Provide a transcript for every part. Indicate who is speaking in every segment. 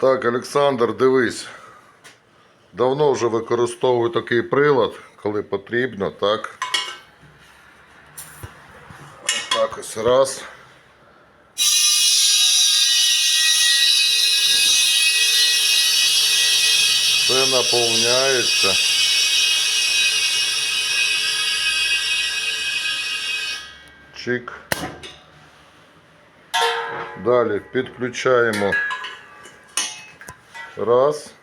Speaker 1: Так, Олександр, дивись. Давно вже використовую такий прилад, коли потрібно, так. Ось Так ось раз. Все наповняється. Чик. Далі підключаємо. Раз.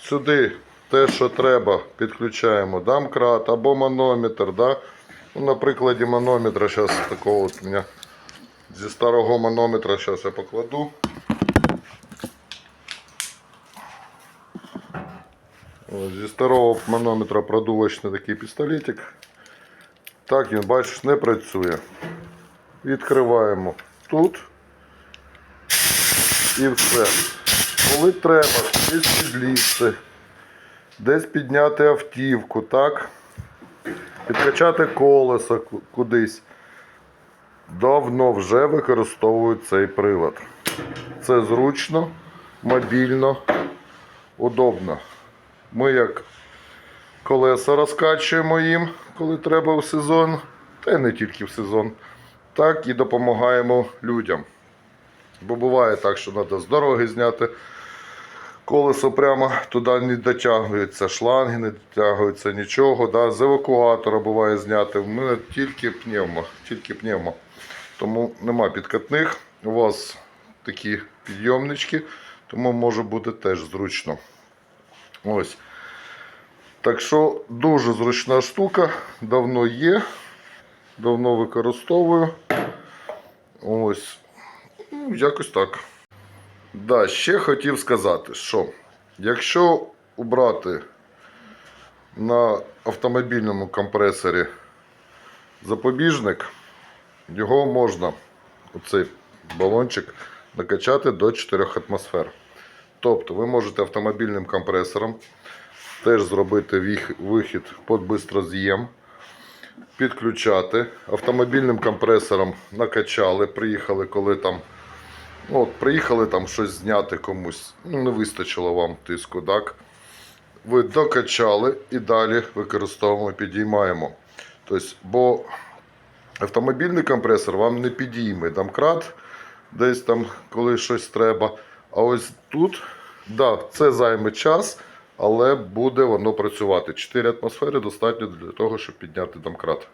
Speaker 1: Сюди те, що треба, підключаємо дамкрат або манометр. Да? Ну, на прикладі манометра зараз такого от у мене зі старого манометра зараз я покладу. Ось, зі старого манометра продувочний такий пістолетик. Так він, бачиш, не працює. Відкриваємо тут і все. Коли треба, десь підлізти, десь підняти автівку, так? Підкачати колесо кудись. Давно вже використовують цей прилад. Це зручно, мобільно, удобно. Ми як колеса розкачуємо їм, коли треба в сезон, та й не тільки в сезон, так і допомагаємо людям. Бо буває так, що треба з дороги зняти колесо прямо туди не дотягується, шланги не дотягуються, нічого. Да? З евакуатора буває зняти. В мене тільки пневмо, тільки пневмо. Тому нема підкатних. У вас такі підйомнички, тому може бути теж зручно. Ось. Так що дуже зручна штука, давно є, давно використовую. Ось. Ну, якось так. Да, ще хотів сказати, що якщо убрати на автомобільному компресорі запобіжник, його можна, оцей балончик, накачати до 4 атмосфер. Тобто ви можете автомобільним компресором теж зробити вихід під бистроз'єм, підключати. Автомобільним компресором накачали, приїхали, коли там. Ну, от, приїхали там щось зняти комусь, ну не вистачило вам тиску, так? Ви докачали і далі використовуємо, підіймаємо. Тобто, бо автомобільний компресор вам не підійме домкрат, десь там, коли щось треба. А ось тут, да, це займе час, але буде воно працювати. 4 атмосфери достатньо для того, щоб підняти домкрат.